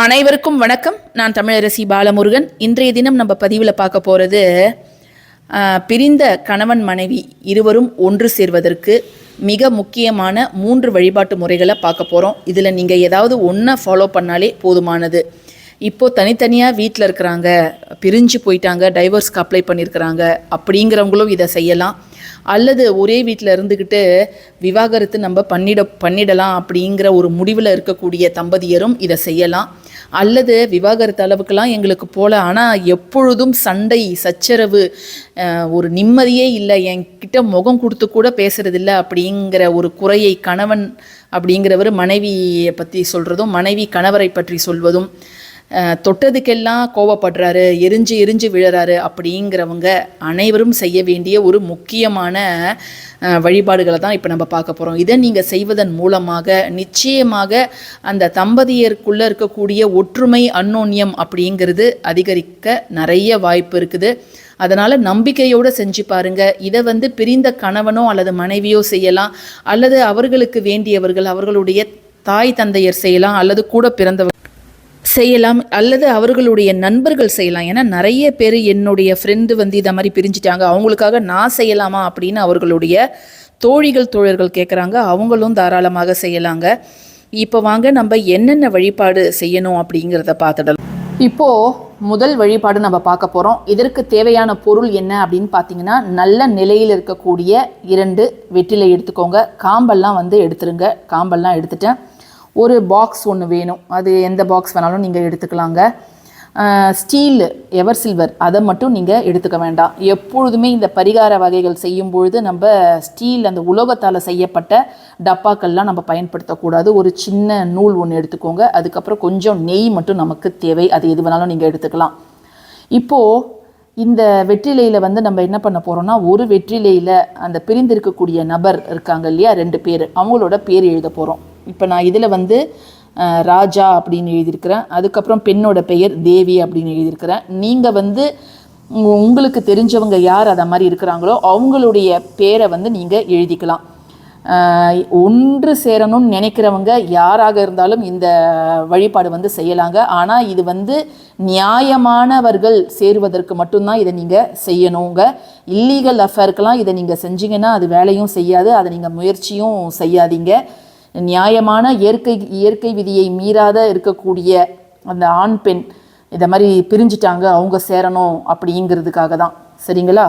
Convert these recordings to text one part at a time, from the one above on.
அனைவருக்கும் வணக்கம். நான் தமிழரசி பாலமுருகன். இன்றைய தினம் நம்ம பதிவில் பார்க்க போகிறது பிரிந்த கணவன் மனைவி இருவரும் ஒன்று சேர்வதற்கு மிக முக்கியமான மூன்று வழிபாட்டு முறைகளை பார்க்க போகிறோம் இதில் நீங்கள் ஏதாவது ஒன்றை ஃபாலோ பண்ணாலே போதுமானது. இப்போது தனித்தனியாக வீட்டில் இருக்கிறாங்க பிரிஞ்சு போயிட்டாங்க டைவர்ஸ்க்கு அப்ளை பண்ணியிருக்கிறாங்க அப்படிங்கிறவங்களும் இதை செய்யலாம். அல்லது ஒரே வீட்டில் இருந்துக்கிட்டு விவாகரத்து நம்ம பண்ணிட பண்ணிடலாம் அப்படிங்கிற ஒரு முடிவில் இருக்கக்கூடிய தம்பதியரும் இதை செய்யலாம். அல்லது விவாகரத்து அளவுக்கெல்லாம் எங்களுக்கு போல ஆனால் எப்பொழுதும் சண்டை சச்சரவு ஒரு நிம்மதியே இல்லை என்கிட்ட முகம் கொடுத்து கூட பேசுறதில்ல அப்படிங்கிற ஒரு குறையை கணவன் அப்படிங்கிறவர் மனைவியை பற்றி சொல்கிறதும் மனைவி கணவரை பற்றி சொல்வதும் தொட்டதுக்கெல்லாம் கோவப்படுறாரு எரிஞ்சு எரிஞ்சு விழுறாரு அப்படிங்கிறவங்க அனைவரும் செய்ய வேண்டிய ஒரு முக்கியமான வழிபாடுகளை தான் இப்போ நம்ம பார்க்க போகிறோம் இதை நீங்கள் செய்வதன் மூலமாக நிச்சயமாக அந்த தம்பதியருக்குள்ளே இருக்கக்கூடிய ஒற்றுமை அன்னோன்யம் அப்படிங்கிறது அதிகரிக்க நிறைய வாய்ப்பு இருக்குது. அதனால் நம்பிக்கையோடு செஞ்சு பாருங்கள் இதை வந்து பிரிந்த கணவனோ அல்லது மனைவியோ செய்யலாம். அல்லது அவர்களுக்கு வேண்டியவர்கள் அவர்களுடைய தாய் தந்தையர் செய்யலாம். அல்லது கூட பிறந்தவர் செய்யலாம் அல்லது அவர்களுடைய நண்பர்கள் செய்யலாம். ஏன்னா நிறைய பேர் என்னுடைய ஃப்ரெண்டு வந்து இதை மாதிரி பிரிஞ்சிட்டாங்க. அவங்களுக்காக நான் செய்யலாமா அப்படின்னு அவர்களுடைய தோழிகள் தோழர்கள் கேட்குறாங்க அவங்களும் தாராளமாக செய்யலாங்க. இப்போ வாங்க நம்ம என்னென்ன வழிபாடு செய்யணும் அப்படிங்கிறத பார்த்துடலாம். இப்போது முதல் வழிபாடு நம்ம பார்க்க போகிறோம் இதற்கு தேவையான பொருள் என்ன அப்படின்னு பார்த்தீங்கன்னா நல்ல நிலையில் இருக்கக்கூடிய இரண்டு வெற்றிலை எடுத்துக்கோங்க. காம்பெல்லாம் வந்து எடுத்துருங்க. காம்பெல்லாம் எடுத்துட்டேன். ஒரு பாக்ஸ் ஒன்று வேணும். அது எந்த பாக்ஸ் வேணாலும் நீங்கள் எடுத்துக்கலாங்க. ஸ்டீல் எவர் சில்வர் அதை மட்டும் நீங்கள் எடுத்துக்க வேண்டாம். எப்பொழுதுமே இந்த பரிகார வகைகள் செய்யும் பொழுது நம்ம ஸ்டீல் அந்த உலோகத்தால் செய்யப்பட்ட டப்பாக்கள்லாம் நம்ம பயன்படுத்தக்கூடாது. ஒரு சின்ன நூல் ஒன்று எடுத்துக்கோங்க. அதுக்கப்புறம் கொஞ்சம் நெய் மட்டும் நமக்கு தேவை. அது எது வேணாலும் நீங்கள் எடுத்துக்கலாம். இப்போது இந்த வெற்றிலையில் வந்து நம்ம என்ன பண்ண போகிறோம்னா ஒரு வெற்றிலையில் அந்த பிரிந்திருக்கக்கூடிய நபர் இருக்காங்க இல்லையா? ரெண்டு பேர். அவங்களோட பேர் எழுத போகிறோம் இப்போ நான் இதில் வந்து ராஜா அப்படின்னு எழுதியிருக்கிறேன். அதுக்கப்புறம் பெண்ணோட பெயர் தேவி அப்படின்னு எழுதியிருக்கிறேன். நீங்கள் வந்து உங்களுக்கு தெரிஞ்சவங்க யார் அதை மாதிரி இருக்கிறாங்களோ அவங்களுடைய பேரை வந்து நீங்கள் எழுதிக்கலாம். ஒன்று சேரணும்னு நினைக்கிறவங்க யாராக இருந்தாலும் இந்த வழிபாடு வந்து செய்யலாங்க. ஆனால் இது வந்து நியாயமானவர்கள் சேருவதற்கு மட்டும்தான் இதை நீங்கள் செய்யணுங்க. இல்லீகல் அஃபேருக்கெல்லாம் இதை நீங்கள் செஞ்சீங்கன்னா அது வேலையும் செய்யாது. அதை நீங்கள் முயற்சியும் செய்யாதீங்க. நியாயமான இயற்கை இயற்கை விதியை மீறாத இருக்கக்கூடிய அந்த ஆண் பெண் இதை மாதிரி பிரிஞ்சிட்டாங்க அவங்க சேரணும் அப்படிங்கிறதுக்காக தான். சரிங்களா?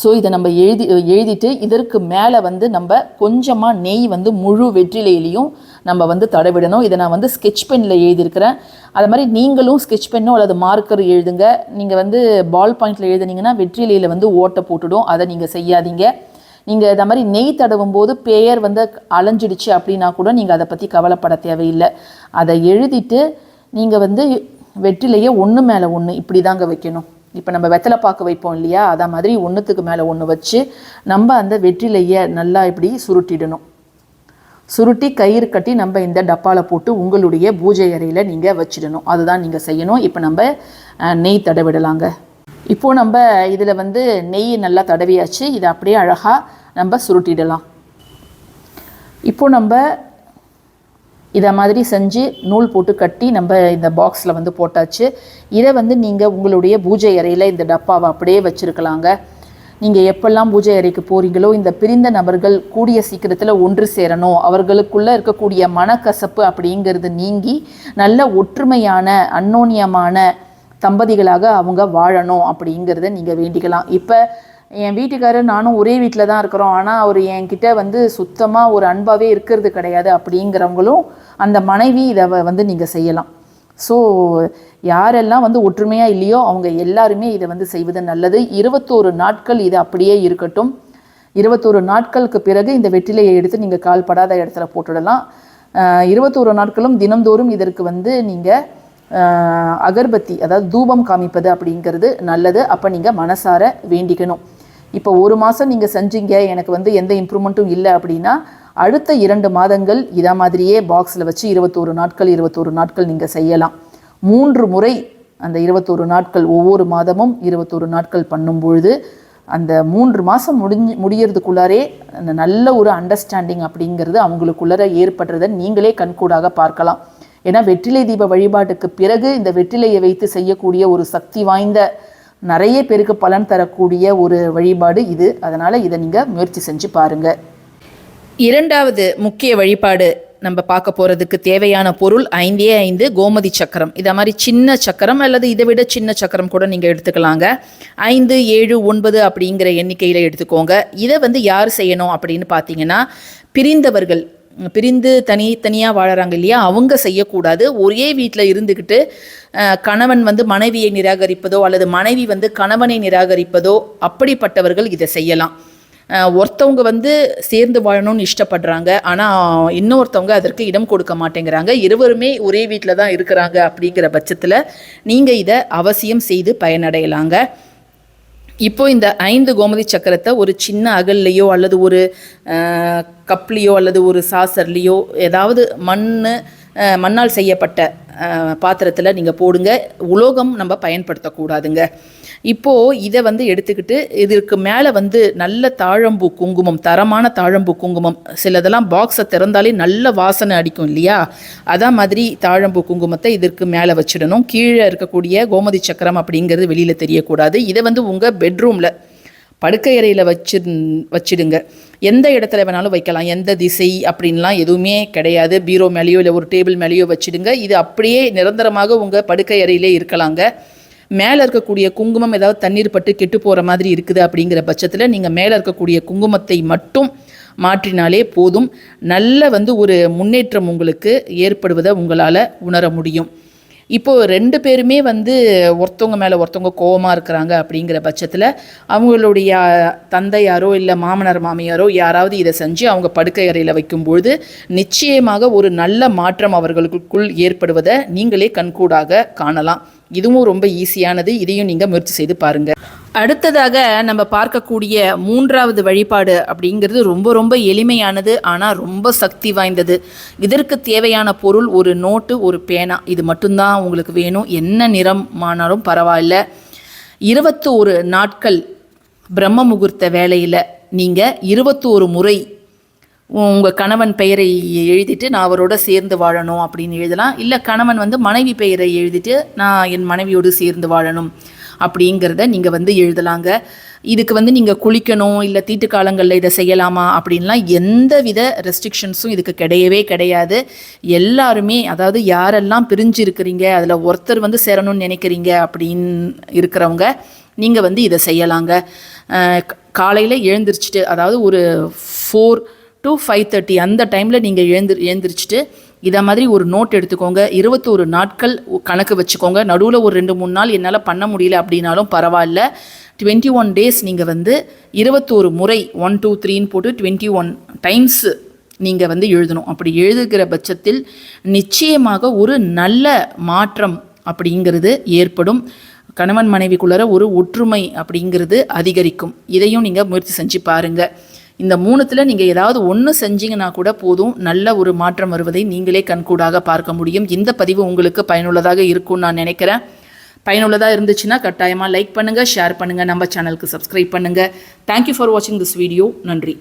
ஸோ இதை நம்ம எழுதி எழுதிட்டு இதற்கு மேலே வந்து நம்ம கொஞ்சமாக நெய் வந்து முழு வெற்றிலையிலையும் நம்ம வந்து தடவிடணும். இதை நான் வந்து ஸ்கெட்ச் பெனில் எழுதியிருக்கிறேன். அது மாதிரி நீங்களும் ஸ்கெட்ச் பென்னோ அல்லது மார்க்கர் எழுதுங்க. நீங்கள் வந்து பால் பாயிண்டில் எழுதுனீங்கன்னா வெற்றிலையில் வந்து ஓட்டை போட்டுடும். அதை நீங்கள் செய்யாதீங்க. நீங்கள் இதை மாதிரி நெய் தடவும் போது பெயர் வந்து அலைஞ்சிடுச்சு அப்படின்னா கூட நீங்கள் அதை பற்றி கவலைப்பட தேவையில்லை. அதை எழுதிட்டு நீங்கள் வந்து வெற்றிலையே ஒன்று மேலே ஒன்று இப்படி தாங்க வைக்கணும். இப்போ நம்ம வெத்தலை பாக்கு வைப்போம் இல்லையா? அதை மாதிரி ஒன்றுத்துக்கு மேலே ஒன்று வச்சு நம்ம அந்த வெற்றிலையை நல்லா இப்படி சுருட்டிடணும். சுருட்டி கயிறு கட்டி நம்ம இந்த டப்பாவில் போட்டு உங்களுடைய பூஜை அறையில் நீங்கள் வச்சிடணும். அதுதான் நீங்கள் செய்யணும். இப்போ நம்ம நெய் தடவிடலாங்க. இப்போது நம்ம இதில் வந்து நெய் நல்லா தடவியாச்சு. இதை அப்படியே அழகாக நம்ம சுருட்டிடலாம். இப்போ நம்ம இதை மாதிரி செஞ்சு நூல் போட்டு கட்டி நம்ம இந்த பாக்ஸில் வந்து போட்டாச்சு. இதை வந்து நீங்கள் உங்களுடைய பூஜை அறையில் இந்த டப்பாவை அப்படியே வச்சுருக்கலாங்க. நீங்கள் எப்பெல்லாம் பூஜை அறைக்கு போகிறீங்களோ இந்த பிரிந்த நபர்கள் கூடிய சீக்கிரத்தில் ஒன்று சேரணும். அவர்களுக்குள்ளே இருக்கக்கூடிய மனக்கசப்பு அப்படிங்கிறது நீங்கி நல்ல ஒற்றுமையான அன்னோன்யமான தம்பதிகளாக அவங்க வாழணும் அப்படிங்கிறத நீங்கள் வேண்டிக்கலாம். இப்போ என் வீட்டுக்காரர் நானும் ஒரே வீட்டில் தான் இருக்கிறோம். ஆனால் அவர் என்கிட்ட வந்து சுத்தமாக ஒரு அன்பாகவே இருக்கிறது கிடையாது அப்படிங்கிறவங்களும் அந்த மனைவி இதை வந்து நீங்கள் செய்யலாம். ஸோ யாரெல்லாம் வந்து ஒற்றுமையாக இல்லையோ அவங்க எல்லாருமே இதை வந்து செய்வது நல்லது. இருபத்தோரு நாட்கள் இது அப்படியே இருக்கட்டும். இருபத்தோரு நாட்களுக்கு பிறகு இந்த வெற்றிலையை எடுத்து நீங்கள் கால்படாத இடத்துல போட்டுடலாம். இருபத்தோரு நாட்களும் தினந்தோறும் இதற்கு வந்து நீங்கள் அகர்பத்தி அதாவது தூபம் காமிப்பது அப்படிங்கிறது நல்லது. அப்போ நீங்கள் மனசார வேண்டிக்கணும். இப்போ ஒரு மாதம் நீங்கள் செஞ்சீங்க எனக்கு வந்து எந்த இம்ப்ரூவ்மெண்ட்டும் இல்லை அப்படின்னா அடுத்த இரண்டு மாதங்கள் இதை மாதிரியே பாக்ஸில் வச்சு இருபத்தோரு நாட்கள் இருபத்தோரு நாட்கள் நீங்கள் செய்யலாம். மூன்று முறை அந்த இருபத்தோரு நாட்கள் ஒவ்வொரு மாதமும் இருபத்தோரு நாட்கள் பண்ணும் பொழுது அந்த மூன்று மாதம் முடிஞ்சு முடியறதுக்குள்ளாரே அந்த நல்ல ஒரு அண்டர்ஸ்டாண்டிங் அப்படிங்கிறது அவங்களுக்குள்ளார ஏற்படுறதை நீங்களே கண்கூடாக பார்க்கலாம். ஏன்னா வெற்றிலை தீப வழிபாட்டுக்கு பிறகு இந்த வெற்றிலையை வைத்து செய்யக்கூடிய ஒரு சக்தி வாய்ந்த நிறைய பேருக்கு பலன் தரக்கூடிய ஒரு வழிபாடு இது. அதனால் இதை நீங்கள் முயற்சி செஞ்சு பாருங்கள் இரண்டாவது முக்கிய வழிபாடு நம்ம பார்க்க போகிறதுக்கு தேவையான பொருள் ஐந்தே ஐந்து கோமதி சக்கரம். இதை மாதிரி சின்ன சக்கரம் அல்லது இதை விட சின்ன சக்கரம் கூட நீங்கள் எடுத்துக்கலாங்க. ஐந்து ஏழு ஒன்பது அப்படிங்கிற எண்ணிக்கையில் எடுத்துக்கோங்க. இதை வந்து யார் செய்யணும் அப்படின்னு பார்த்தீங்கன்னா பிரிந்தவர்கள் பிரிந்து தனித்தனியாக வாழறாங்க இல்லையா? அவங்க செய்யக்கூடாது. ஒரே வீட்டில் இருந்துக்கிட்டு கணவன் வந்து மனைவியை நிராகரிப்பதோ அல்லது மனைவி வந்து கணவனை நிராகரிப்பதோ அப்படிப்பட்டவர்கள் இதை செய்யலாம். ஒருத்தவங்க வந்து சேர்ந்து வாழணும்னு இஷ்டப்படுறாங்க. ஆனால் இன்னொருத்தவங்க அதற்கு இடம் கொடுக்க மாட்டேங்கிறாங்க. இருவருமே ஒரே வீட்டில் தான் இருக்கிறாங்க அப்படிங்கிற பட்சத்தில் நீங்கள் இதை அவசியம் செய்து பயனடையலாங்க. இப்போ இந்த ஐந்து கோமதி சக்கரத்தை ஒரு சின்ன அகல்லையோ அல்லது ஒரு கப்லேயோ அல்லது ஒரு சாசர்லேயோ ஏதாவது மண் மண்ணால் செய்யப்பட்ட பாத்திரத்தில் நீங்கள் போடுங்க. உலோகம் நம்ம பயன்படுத்தக்கூடாதுங்க. இப்போது இதை வந்து எடுத்துக்கிட்டு இதற்கு மேலே வந்து நல்ல தாழம்பூ குங்குமம் தரமான தாழம்பூ குங்குமம் சிலதெல்லாம் பாக்ஸை திறந்தாலே நல்ல வாசனை அடிக்கும் இல்லையா? அதான் மாதிரி தாழம்பூ குங்குமத்தை இதற்கு மேலே வச்சிடணும். கீழே இருக்கக்கூடிய கோமதி சக்கரம் அப்படிங்கிறது வெளியில் தெரியக்கூடாது. இதை வந்து உங்கள் பெட்ரூமில் படுக்கை அறையில் வச்சு வச்சிடுங்க. எந்த இடத்துல வேணாலும் வைக்கலாம். எந்த திசை அப்படின்லாம் எதுவுமே கிடையாது. பீரோ மேலேயோ இல்லை ஒரு டேபிள் மேலேயோ வச்சிடுங்க. இது அப்படியே நிரந்தரமாக உங்கள் படுக்கை அறையிலே இருக்கலாங்க. மேலே இருக்கக்கூடிய குங்குமம் ஏதாவது தண்ணீர் பட்டு கெட்டு போகிற மாதிரி இருக்குது அப்படிங்கிற பட்சத்தில் நீங்கள் மேலே இருக்கக்கூடிய குங்குமத்தை மட்டும் மாற்றினாலே போதும். நல்ல வந்து ஒரு முன்னேற்றம் உங்களுக்கு ஏற்படுவதை உங்களால் உணர முடியும். இப்போது ரெண்டு பேருமே வந்து ஒருத்தவங்க மேலே ஒருத்தவங்க கோவமாக இருக்கிறாங்க அப்படிங்கிற பட்சத்தில் அவங்களுடைய தந்தையாரோ இல்லை மாமனார் மாமியாரோ யாராவது இதை செஞ்சு அவங்க படுக்கை அறையில் வைக்கும்பொழுது நிச்சயமாக ஒரு நல்ல மாற்றம் அவர்களுக்குள் ஏற்படுவதை நீங்களே கண்கூடாக காணலாம். இதுவும் ரொம்ப ஈஸியானது. இதையும் நீங்கள் முயற்சி செய்து பாருங்கள் அடுத்ததாக நம்ம பார்க்கக்கூடிய மூன்றாவது வழிபாடு அப்படிங்கிறது ரொம்ப ரொம்ப எளிமையானது ஆனால் ரொம்ப சக்தி வாய்ந்தது. இதற்கு தேவையான பொருள் ஒரு நோட்டு ஒரு பேனா. இது மட்டும்தான் உங்களுக்கு வேணும். என்ன நிறமானாலும் பரவாயில்ல. இருபத்தி ஒரு நாட்கள் பிரம்ம முகூர்த்த வேலையில் நீங்கள் இருபத்தோரு முறை உங்கள் கணவன் பெயரை எழுதிட்டு நான் அவரோட சேர்ந்து வாழணும் அப்படின்னு எழுதலாம். இல்லை கணவன் வந்து மனைவி பெயரை எழுதிட்டு நான் என் மனைவியோடு சேர்ந்து வாழணும் அப்படிங்கிறத நீங்கள் வந்து எழுதலாங்க. இதுக்கு வந்து நீங்கள் குளிக்கணும் இல்லை தீட்டு காலங்களில் இதை செய்யலாமா அப்படின்லாம் எந்த வித ரெஸ்ட்ரிக்ஷன்ஸும் இதுக்கு கிடையவே கிடையாது. எல்லாருமே அதாவது யாரெல்லாம் பிரிஞ்சிருக்கிறீங்க அதில் ஒருத்தர் வந்து சேரணும்னு நினைக்கிறீங்க அப்படின்னு இருக்கிறவங்க நீங்கள் வந்து இதை செய்யலாங்க. காலையில் எழுந்திரிச்சிட்டு அதாவது ஒரு ஃபோர் டு ஃபைவ் தேர்ட்டி அந்த டைமில் நீங்கள் எழுந்து எழுந்திரிச்சிட்டு இதை மாதிரி ஒரு நோட் எடுத்துக்கோங்க. இருபத்தோரு நாட்கள் கணக்கு வச்சுக்கோங்க. நடுவில் ஒரு ரெண்டு மூணு நாள் என்னால் பண்ண முடியல அப்படின்னாலும் பரவாயில்ல. டுவெண்ட்டி ஒன் டேஸ் நீங்கள் வந்து இருபத்தோரு முறை ஒன் டூ த்ரீன்னு போட்டு டுவெண்ட்டி ஒன் டைம்ஸ் நீங்கள் வந்து எழுதணும். அப்படி எழுதுகிற பட்சத்தில் நிச்சயமாக ஒரு நல்ல மாற்றம் அப்படிங்கிறது ஏற்படும். கணவன் மனைவிக்குள்ளார ஒரு ஒற்றுமை அப்படிங்கிறது அதிகரிக்கும். இதையும் நீங்கள் முயற்சி செஞ்சு பாருங்கள் இந்த மூணுத்தில் நீங்கள் ஏதாவது ஒன்று செஞ்சீங்கன்னா கூட போதும். நல்ல ஒரு மாற்றம் வருவதை நீங்களே கண்கூடாக பார்க்க முடியும். இந்த பதிவு உங்களுக்கு பயனுள்ளதாக இருக்கும்னு நான் நினைக்கிறேன். பயனுள்ளதாக இருந்துச்சுன்னா கட்டாயமாக லைக் பண்ணுங்கள் ஷேர் பண்ணுங்கள் நம்ம சேனலுக்கு சப்ஸ்கிரைப் பண்ணுங்கள் தேங்க்யூ ஃபார் வாட்சிங் திஸ் வீடியோ நன்றி.